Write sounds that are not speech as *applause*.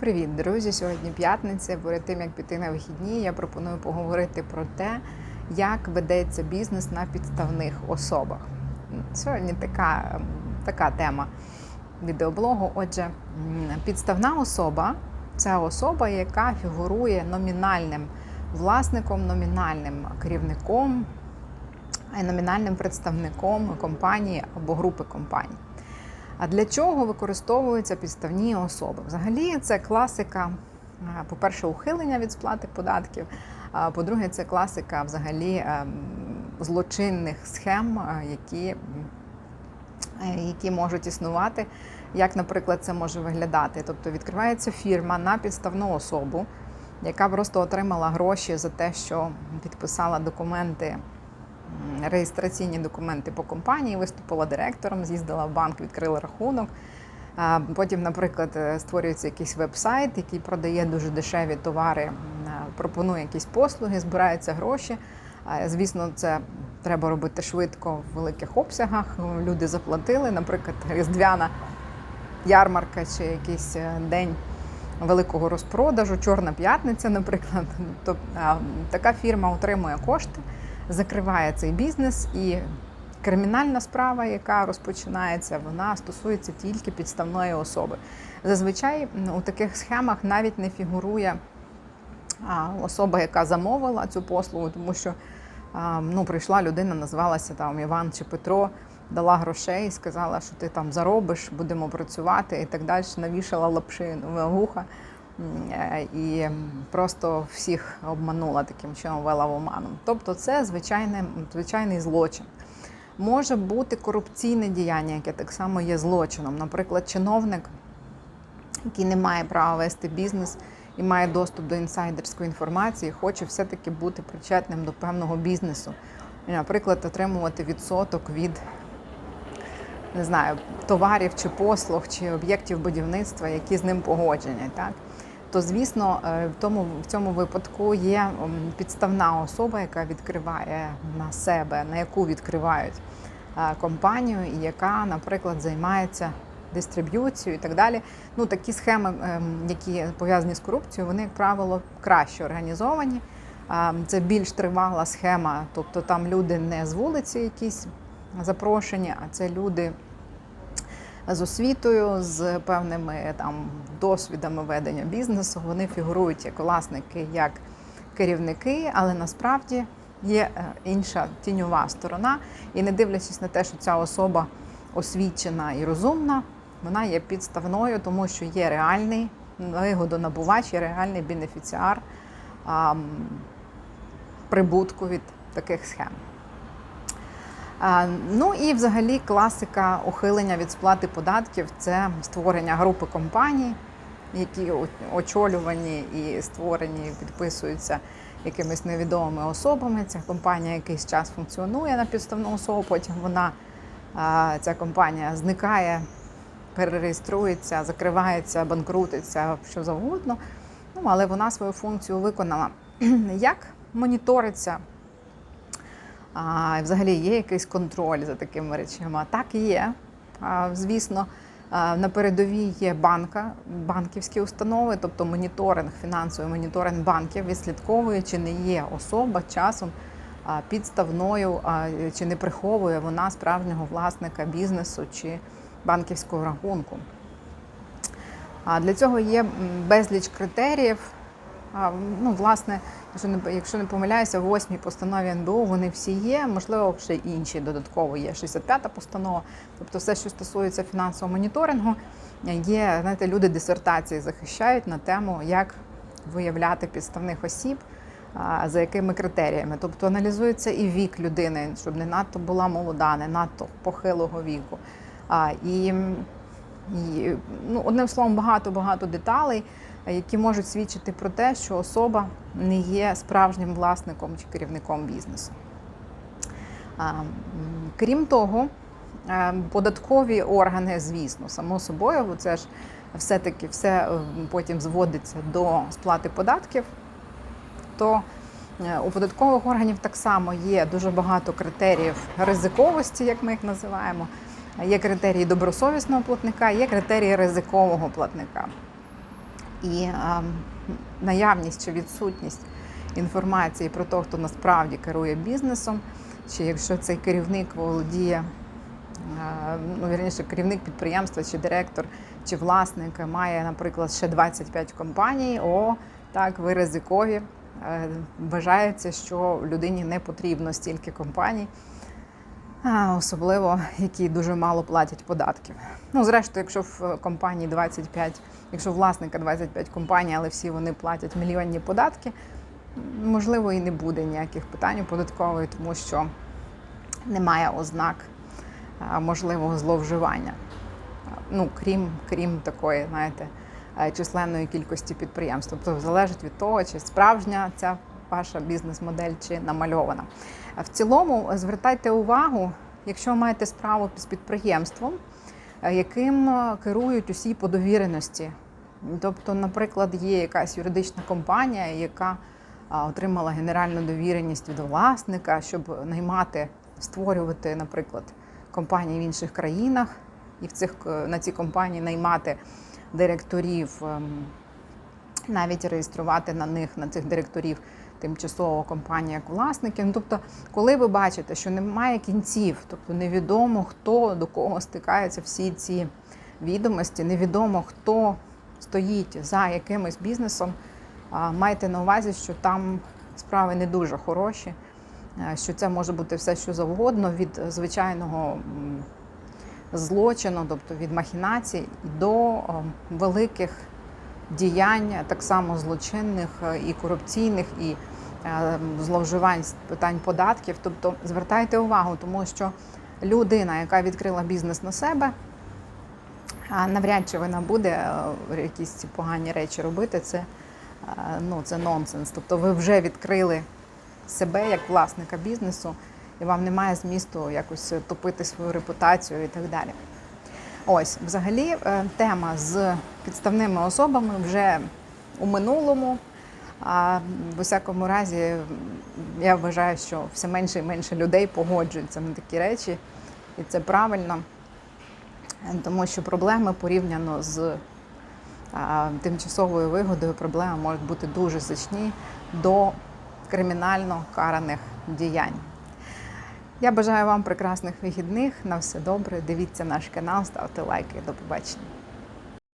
Привіт, друзі! Сьогодні п'ятниця. Перед тим як піти на вихідні, я пропоную поговорити про те, як ведеться бізнес на підставних особах. Сьогодні така, така тема відеоблогу. Отже, підставна особа це особа, яка фігурує номінальним власником, номінальним керівником, номінальним представником компанії або групи компаній. А для чого використовуються підставні особи? Взагалі, це класика, по-перше, ухилення від сплати податків. По-друге, це класика взагалі ем, злочинних схем, які, е, які можуть існувати. Як, наприклад, це може виглядати? Тобто відкривається фірма на підставну особу, яка просто отримала гроші за те, що підписала документи реєстраційні документи по компанії, виступила директором, з'їздила в банк, відкрила рахунок. Потім, наприклад, е, створюється якийсь веб-сайт, який продає дуже дешеві товари, е, пропонує якісь послуги, збираються гроші. Звісно, це треба робити швидко в великих обсягах. Люди заплатили, наприклад, різдвяна ярмарка чи якийсь е, день великого розпродажу, Чорна п'ятниця, наприклад. *laughs* Тобто така фірма отримує кошти, закриває цей бізнес і. Кримінальна справа, яка розпочинається, вона стосується тільки підставної особи. Зазвичай у таких схемах навіть не фігурує особа, яка замовила цю послугу, тому що ну, прийшла людина, назвалася там Іван чи Петро, дала грошей, сказала, що ти там заробиш, будемо працювати і так далі. Навішала лапши вуха і просто всіх обманула таким чином, вела в оману. Тобто, це звичайне, звичайний злочин. Може бути корупційне діяння, яке так само є злочином. Наприклад, чиновник, який не має права вести бізнес і має доступ до інсайдерської інформації, хоче все-таки бути причетним до певного бізнесу. І, наприклад, отримувати відсоток від не знаю, товарів чи послуг, чи об'єктів будівництва, які з ним погоджені. Так? То, звісно, е, в тому в цьому випадку є підставна особа, яка відкриває на себе, на яку відкривають е, компанію, і яка, наприклад, займається дистриб'юцією і так далі. Ну, такі схеми, ем, які пов'язані з корупцією, вони, як правило, краще організовані. Це більш тривала схема, тобто там люди не з вулиці якісь запрошені, а це люди з освітою, з певними там досвідами ведення бізнесу. Вони фігурують як власники, як керівники, але насправді є е, інша тіньова сторона. І не дивлячись на те, що ця особа освічена і розумна, вона є підставною, тому що є реальний вигодонабувач, є реальний бенефіціар а, прибутку від таких схем. Ну і взагалі класика ухилення від сплати податків це створення групи компаній, які очолювані і створені, підписуються якимись невідомими особами. Ця компанія якийсь час функціонує на підставну особу, потім вона ця компанія зникає, перереєструється, закривається, банкрутиться, що завгодно. Ну, але вона свою функцію виконала. *clears throat* Як моніториться а, взагалі є якийсь контроль за такими речами? Так є. Звісно, на передовій є банка, банківські установи, тобто моніторинг, фінансовий моніторинг банків відслідковує, чи не є особа часом підставною, чи не приховує вона справжнього власника бізнесу чи банківського рахунку. Для цього є безліч критеріїв. Ну, власне, якщо не якщо не помиляюся, в восьмій постанові НБУ вони всі є. Можливо, ще інші додатково є 65-та постанова. Тобто, все, що стосується фінансового моніторингу, є знаєте, люди дисертації захищають на тему, як виявляти підставних осіб. За якими критеріями? Тобто аналізується і вік людини, щоб не надто була молода, не надто похилого віку. А, І, і ну, одним словом, багато-багато деталей, які можуть свідчити про те, що особа не є справжнім власником чи керівником бізнесу. Крім того, податкові органи, звісно, само собою, бо це ж все-таки все е, потім зводиться до сплати податків, то е, у податкових органів так само є дуже багато критеріїв ризиковості, як ми їх називаємо. Є критерії добросовісного платника, є критерії ризикового платника. І наявність чи відсутність інформації про те, хто насправді керує бізнесом, чи якщо цей керівник володіє, ну вірніше, керівник підприємства, чи директор, чи власник має, наприклад, ще 25 компаній, о, так, ви ризикові. Е, Вважається, що людині не потрібно стільки компаній, а, особливо які дуже мало платять податків. Ну, зрештою, якщо в компанії 25, якщо власника 25 компаній, але всі вони платять мільйонні податки, можливо, і не буде ніяких питань податкової, тому що немає ознак можливого зловживання. Ну, крім, крім такої, знаєте, е, численної кількості підприємств. Тобто залежить від того, чи справжня ця ваша бізнес-модель, чи намальована. В цілому звертайте увагу, якщо маєте справу з підприємством, е, яким е, керують усі по довіреності. Тобто, наприклад, є якась юридична компанія, яка отримала генеральну довіреність від власника, щоб наймати, створювати, наприклад, компанії в інших країнах, і в цих е, на ці компанії наймати директорів, ем, навіть реєструвати на них, на цих директорів тимчасово компанії як власники. Ну, тобто, коли ви бачите, що немає кінців, тобто невідомо хто до кого стикаються всі ці відомості, невідомо хто стоїть за якимось бізнесом, майте на увазі, що там справи не дуже хороші, що це може бути все, що завгодно від звичайного. Злочину, тобто від махінацій до великих діянь, так само злочинних е, і корупційних, і е, зловживань з питань податків. Тобто звертайте увагу, тому що людина, яка відкрила бізнес на себе, навряд чи вона буде е, якісь погані речі робити. Це, ну, це нонсенс. Тобто ви вже відкрили себе як власника бізнесу, і вам немає змісту якось топити свою репутацію і так далі. Ось, взагалі, е, тема з підставними особами вже у минулому. А в усякому разі, я вважаю, що все менше і менше людей погоджуються на такі речі, і це правильно, тому що проблеми порівняно з тимчасовою вигодою, проблеми можуть бути дуже значні до кримінально караних діянь. Я бажаю вам прекрасних вихідних. На все добре. Дивіться наш канал, ставте лайки. До побачення.